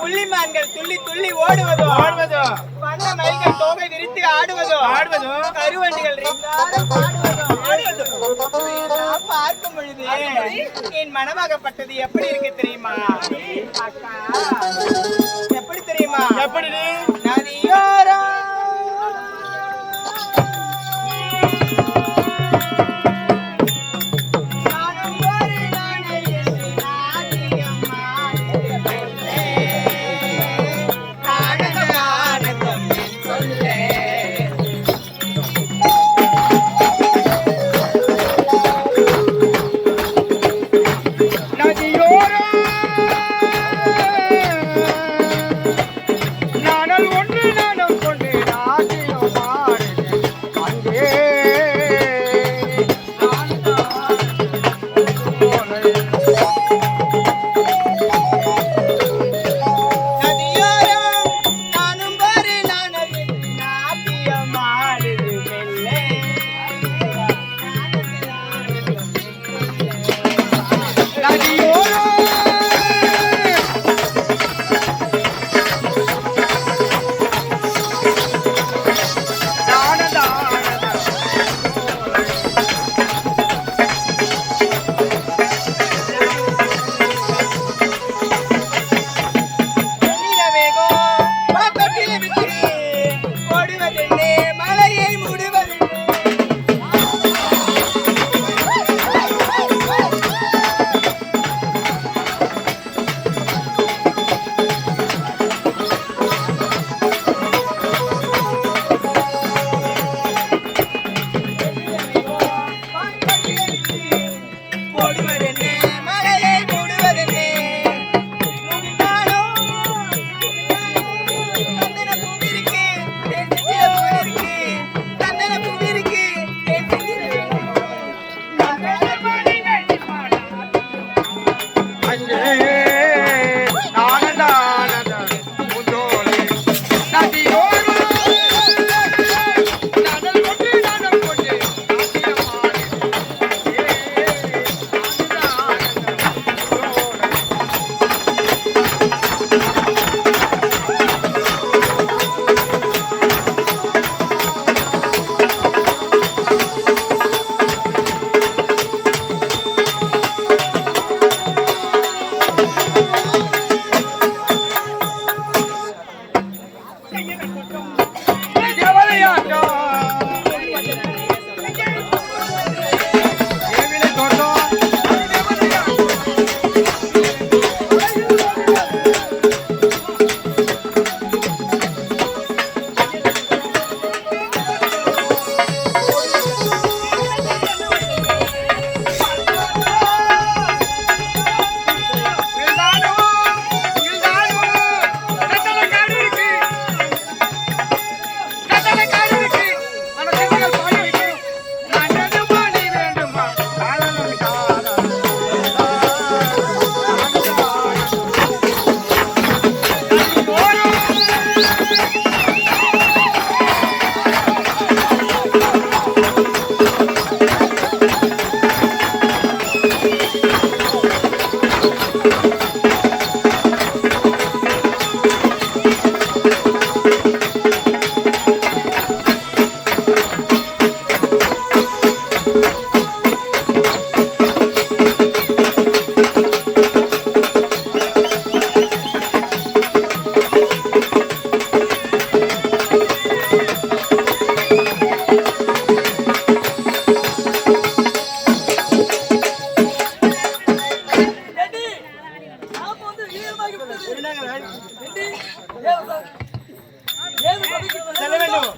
புள்ளிமான்கள் துள்ளி துள்ளி ஓடுவதோ? ஆடுவதோ? வந்த மயில்கள் ஆடுவதோ? ஆடுவதோ? கருவண்டிகள் பார்க்கும் என் மனமாகப்பட்டது எப்படி இருக்கு தெரியுமா? அக்கா எப்படி தெரியுமா? எப்படி செல்ல வேண்டும்